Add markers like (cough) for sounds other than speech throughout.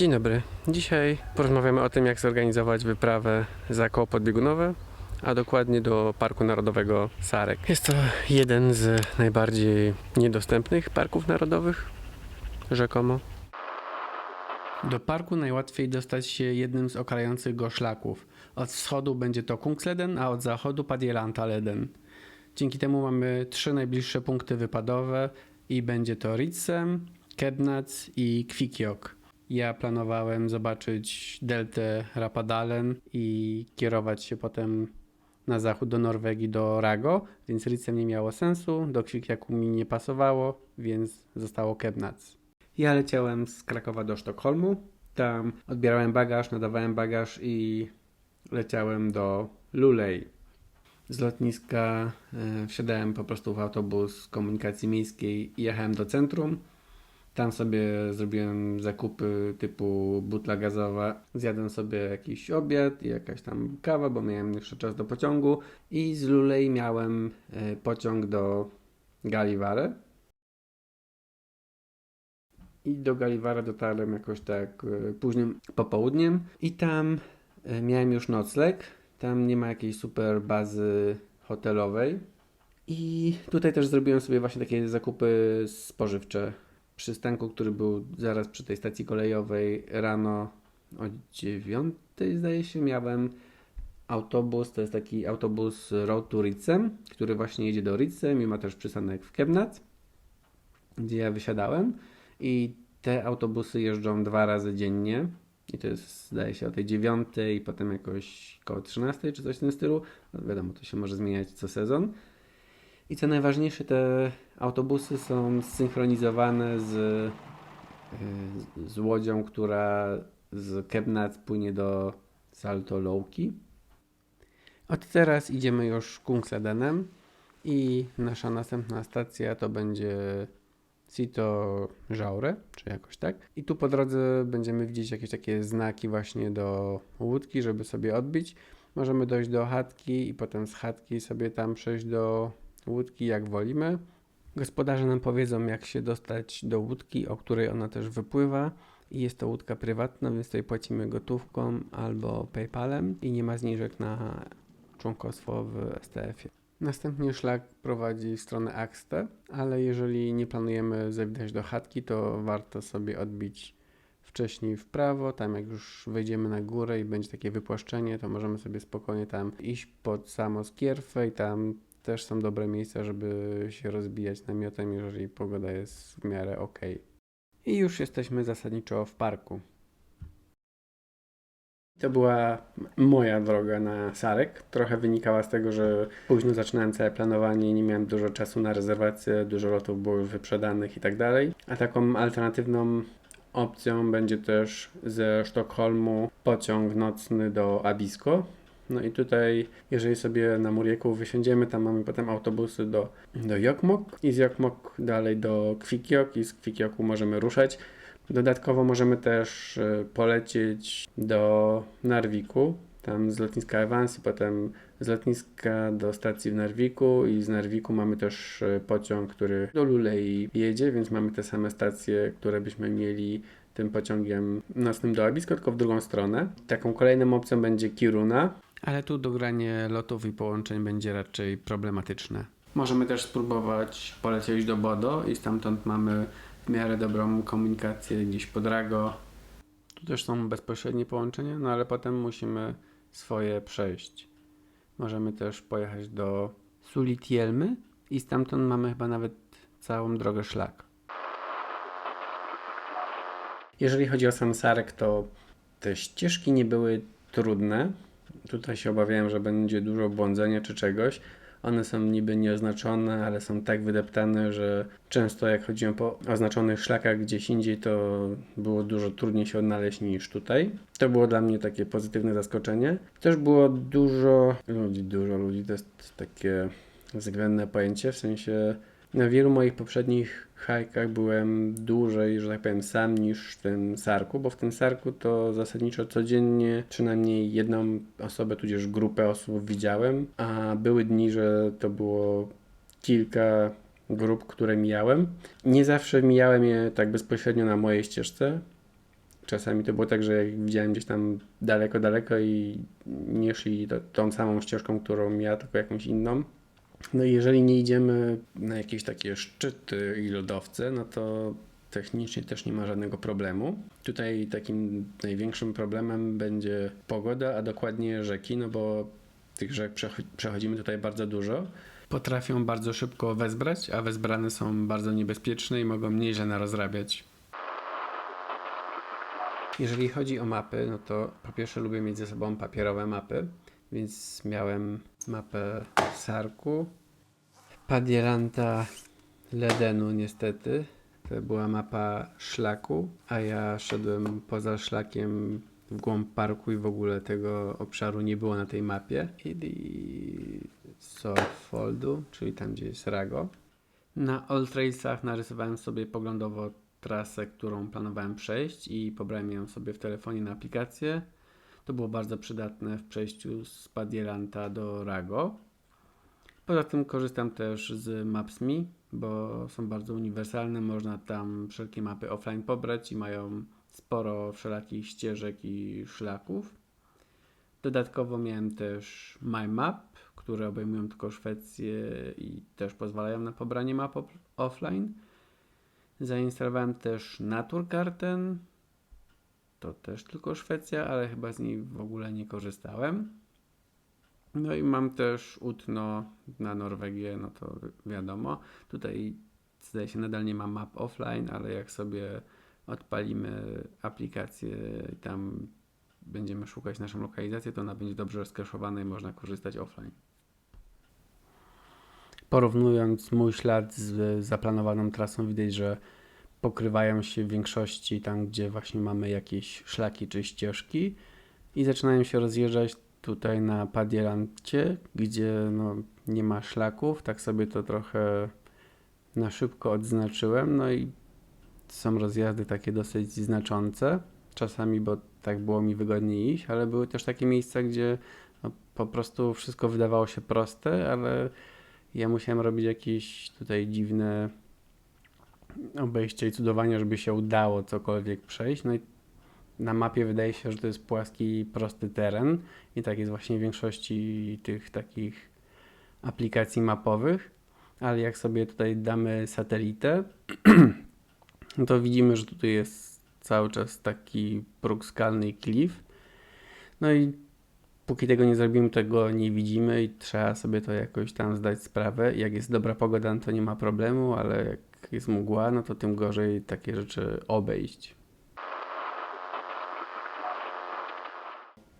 Dzień dobry. Dzisiaj porozmawiamy o tym, jak zorganizować wyprawę za koło podbiegunowe, a dokładnie do Parku Narodowego Sarek. Jest to jeden z najbardziej niedostępnych parków narodowych, rzekomo. Do parku najłatwiej dostać się jednym z okalających go szlaków. Od wschodu będzie to Kungsleden, a od zachodu Padjelantaleden. Dzięki temu mamy trzy najbliższe punkty wypadowe i będzie to Ritsem, Kebnec i Kvikiok. Ja planowałem zobaczyć deltę Rapadalen i kierować się potem na zachód do Norwegii, do Rago, więc Ritsem nie miało sensu, do Kvikiaku mi nie pasowało, więc zostało Kebnec. Ja leciałem z Krakowa do Sztokholmu, tam odbierałem bagaż, nadawałem bagaż i leciałem do Lulej. Z lotniska e, wsiadałem po prostu w autobus komunikacji miejskiej i jechałem do centrum. Tam sobie zrobiłem zakupy typu butla gazowa. Zjadłem sobie jakiś obiad i jakaś tam kawa, bo miałem jeszcze czas do pociągu. I z Lulej miałem e, pociąg do Gallivare. I do Gallivare dotarłem jakoś tak e, późnym popołudniem. I tam e, miałem już nocleg. Tam nie ma jakiejś super bazy hotelowej. I tutaj też zrobiłem sobie właśnie takie zakupy spożywcze. Przystanku, który był zaraz przy tej stacji kolejowej rano o 9 zdaje się miałem autobus, to jest taki autobus Road to Ritzem, który właśnie jedzie do Ritzem i ma też przystanek w Kebnec, gdzie ja wysiadałem i te autobusy jeżdżą dwa razy dziennie i to jest zdaje się o tej 9 i potem jakoś koło 13 czy coś w tym stylu. No wiadomo, to się może zmieniać co sezon. I co najważniejsze, te autobusy są zsynchronizowane z, y, z łodzią, która z Kebnec płynie do Salto Louki. Od teraz idziemy już Kungsedenem i nasza następna stacja to będzie Sito Żaure, czy jakoś tak. I tu po drodze będziemy widzieć jakieś takie znaki właśnie do łódki, żeby sobie odbić. Możemy dojść do chatki i potem z chatki sobie tam przejść do łódki, jak wolimy. Gospodarze nam powiedzą, jak się dostać do łódki, o której ona też wypływa. I jest to łódka prywatna, więc tutaj płacimy gotówką albo PayPalem i nie ma zniżek na członkostwo w STF-ie. Następnie szlak prowadzi w stronę Axte, ale jeżeli nie planujemy zawitać do chatki, to warto sobie odbić wcześniej w prawo. Tam jak już wejdziemy na górę i będzie takie wypłaszczenie, to możemy sobie spokojnie tam iść pod samo skierfę i tam też są dobre miejsca, żeby się rozbijać namiotem, jeżeli pogoda jest w miarę ok. I już jesteśmy zasadniczo w parku. To była moja droga na Sarek. Trochę wynikała z tego, że późno zaczynałem całe planowanie, nie miałem dużo czasu na rezerwację, dużo lotów było już wyprzedanych i tak dalej. A taką alternatywną opcją będzie też ze Sztokholmu pociąg nocny do Abisko. No i tutaj, jeżeli sobie na Murieku wysiądziemy, tam mamy potem autobusy do, do Jokmok i z Jokmok dalej do Kvikiok i z Kvikioku możemy ruszać. Dodatkowo możemy też e, polecieć do Narwiku, tam z lotniska Evans i potem z lotniska do stacji w Narwiku i z Narwiku mamy też e, pociąg, który do Lulei jedzie, więc mamy te same stacje, które byśmy mieli tym pociągiem nocnym do Abisko, tylko w drugą stronę. Taką kolejną opcją będzie Kiruna, ale tu dogranie lotów i połączeń będzie raczej problematyczne. Możemy też spróbować polecieć do Bodo i stamtąd mamy w miarę dobrą komunikację gdzieś pod Rago. Tu też są bezpośrednie połączenia, no ale potem musimy swoje przejść. Możemy też pojechać do Sulitielmy i stamtąd mamy chyba nawet całą drogę szlak. Jeżeli chodzi o sam Sarek, to te ścieżki nie były trudne. Tutaj się obawiałem, że będzie dużo błądzenia czy czegoś. One są niby nieoznaczone, ale są tak wydeptane, że często jak chodziłem po oznaczonych szlakach gdzieś indziej, to było dużo trudniej się odnaleźć niż tutaj. To było dla mnie takie pozytywne zaskoczenie. Też było dużo ludzi, dużo ludzi, to jest takie względne pojęcie, w sensie na wielu moich poprzednich hajkach byłem dłużej, że tak powiem, sam niż w tym sarku, bo w tym sarku to zasadniczo codziennie przynajmniej jedną osobę, tudzież grupę osób widziałem, a były dni, że to było kilka grup, które mijałem. Nie zawsze mijałem je tak bezpośrednio na mojej ścieżce. czasami to było tak, że jak widziałem gdzieś tam daleko, daleko i nie szli tą samą ścieżką, którą ja, tylko jakąś inną. No i jeżeli nie idziemy na jakieś takie szczyty i lodowce, no to technicznie też nie ma żadnego problemu. Tutaj takim największym problemem będzie pogoda, a dokładnie rzeki, no bo tych rzek przecho- przechodzimy tutaj bardzo dużo. Potrafią bardzo szybko wezbrać, a wezbrane są bardzo niebezpieczne i mogą nieźle narozrabiać. Jeżeli chodzi o mapy, no to po pierwsze lubię mieć ze sobą papierowe mapy, więc miałem mapę Sarku, Padielanta Ledenu niestety. To była mapa szlaku, a ja szedłem poza szlakiem w głąb parku i w ogóle tego obszaru nie było na tej mapie. I Sofoldu, czyli tam gdzie jest Rago. Na All Trailsach narysowałem sobie poglądowo trasę, którą planowałem przejść i pobrałem ją sobie w telefonie na aplikację. To było bardzo przydatne w przejściu z Padielanta do Rago. Poza tym korzystam też z Maps.me, bo są bardzo uniwersalne. Można tam wszelkie mapy offline pobrać i mają sporo wszelakich ścieżek i szlaków. Dodatkowo miałem też MyMap, które obejmują tylko Szwecję i też pozwalają na pobranie map offline. Zainstalowałem też Naturkarten. To też tylko Szwecja, ale chyba z niej w ogóle nie korzystałem. No i mam też Utno na Norwegię, no to wi- wiadomo. Tutaj zdaje się nadal nie ma map offline, ale jak sobie odpalimy aplikację i tam będziemy szukać naszą lokalizację, to ona będzie dobrze rozkeszowana i można korzystać offline. Porównując mój ślad z zaplanowaną trasą, widać, że pokrywają się w większości tam, gdzie właśnie mamy jakieś szlaki czy ścieżki i zaczynają się rozjeżdżać tutaj na Padielancie, gdzie no, nie ma szlaków, tak sobie to trochę na szybko odznaczyłem, no i są rozjazdy takie dosyć znaczące, czasami, bo tak było mi wygodniej iść, ale były też takie miejsca, gdzie no, po prostu wszystko wydawało się proste, ale ja musiałem robić jakieś tutaj dziwne obejście i cudowania, żeby się udało cokolwiek przejść. No i na mapie wydaje się, że to jest płaski, prosty teren i tak jest właśnie w większości tych takich aplikacji mapowych, ale jak sobie tutaj damy satelitę, (clears throat) no to widzimy, że tutaj jest cały czas taki próg skalny i klif. No i póki tego nie zrobimy, tego nie widzimy i trzeba sobie to jakoś tam zdać sprawę. Jak jest dobra pogoda, no to nie ma problemu, ale jak jest mgła, no to tym gorzej takie rzeczy obejść.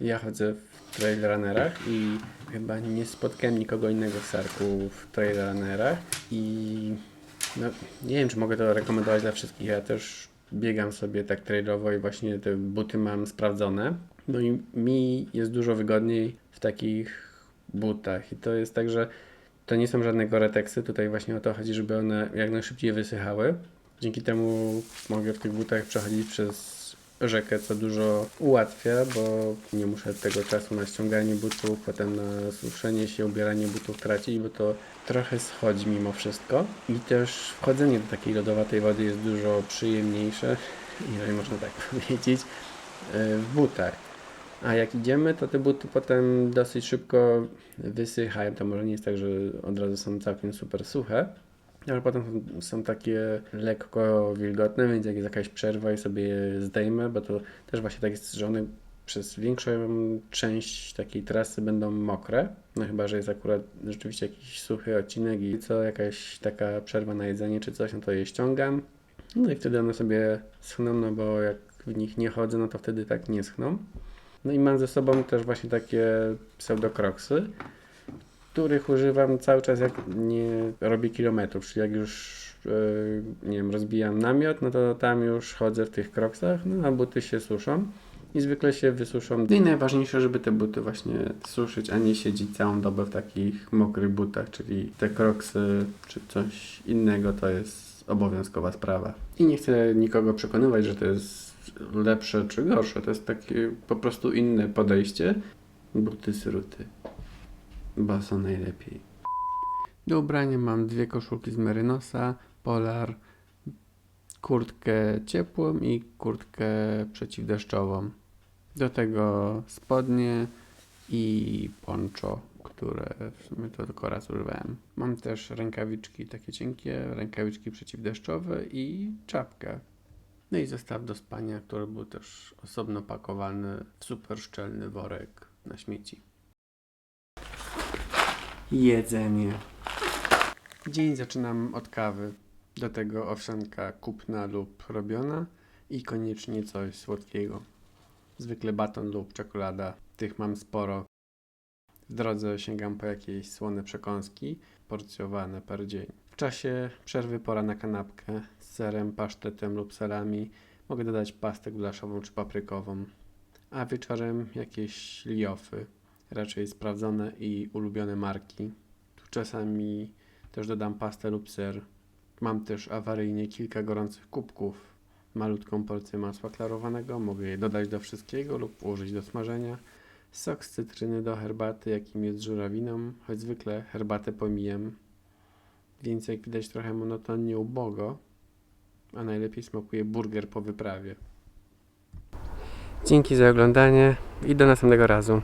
Ja chodzę w trailrunnerach i chyba nie spotkałem nikogo innego w Sarku w trailrunnerach i no, nie wiem, czy mogę to rekomendować dla wszystkich. Ja też biegam sobie tak trailowo i właśnie te buty mam sprawdzone. No i mi jest dużo wygodniej w takich butach i to jest tak, że to nie są żadne Gore-Texy, tutaj właśnie o to chodzi, żeby one jak najszybciej wysychały. Dzięki temu mogę w tych butach przechodzić przez rzekę, co dużo ułatwia, bo nie muszę tego czasu na ściąganie butów, potem na suszenie się, ubieranie butów tracić, bo to trochę schodzi mimo wszystko. I też wchodzenie do takiej lodowatej wody jest dużo przyjemniejsze, jeżeli można tak (laughs) powiedzieć, yy, w butach. A jak idziemy, to te buty potem dosyć szybko wysychają. To może nie jest tak, że od razu są całkiem super suche, ale potem są- takie lekko wilgotne, więc jak jest jakaś przerwa i sobie je zdejmę, bo to też właśnie tak jest, że one przez większą część takiej trasy będą mokre. No chyba, że jest akurat rzeczywiście jakiś suchy odcinek i co, jakaś taka przerwa na jedzenie czy coś, no to je ściągam. No i wtedy one sobie schną, no bo jak w nich nie chodzę, no to wtedy tak nie schną. No i mam ze sobą też właśnie takie pseudokroksy, których używam cały czas jak nie robię kilometrów, czyli jak już yy, nie wiem, rozbijam namiot, no to tam już chodzę w tych kroksach, no a buty się suszą i zwykle się wysuszą. No i najważniejsze, żeby te buty właśnie suszyć, a nie siedzieć całą dobę w takich mokrych butach, czyli te kroksy czy coś innego to jest obowiązkowa sprawa. I nie chcę nikogo przekonywać, że to jest lepsze czy gorsze, to jest takie po prostu inne podejście. Buty sruty, bo są najlepiej. Do ubrania mam dwie koszulki z Merynosa, Polar, kurtkę ciepłą i kurtkę przeciwdeszczową. Do tego spodnie i poncho, które w sumie to tylko raz używałem. Mam też rękawiczki takie cienkie, rękawiczki przeciwdeszczowe i czapkę. No i zestaw do spania, który był też osobno pakowany w super szczelny worek na śmieci. Jedzenie. Dzień zaczynam od kawy. Do tego owsianka kupna lub robiona i koniecznie coś słodkiego. Zwykle baton lub czekolada. Tych mam sporo. W drodze sięgam po jakieś słone przekąski, porcjowane per dzień. Czasie przerwy pora na kanapkę z serem, pasztetem lub serami. Mogę dodać pastę gulaszową czy paprykową. A wieczorem jakieś liofy, raczej sprawdzone i ulubione marki. Tu czasami też dodam pastę lub ser. Mam też awaryjnie kilka gorących kubków. Malutką porcję masła klarowanego, mogę je dodać do wszystkiego lub użyć do smażenia. Sok z cytryny do herbaty, jakim jest żurawiną, choć zwykle herbatę pomijam. Więc jak widać trochę monotonnie ubogo, a najlepiej smakuje burger po wyprawie. Dzięki za oglądanie i do następnego razu.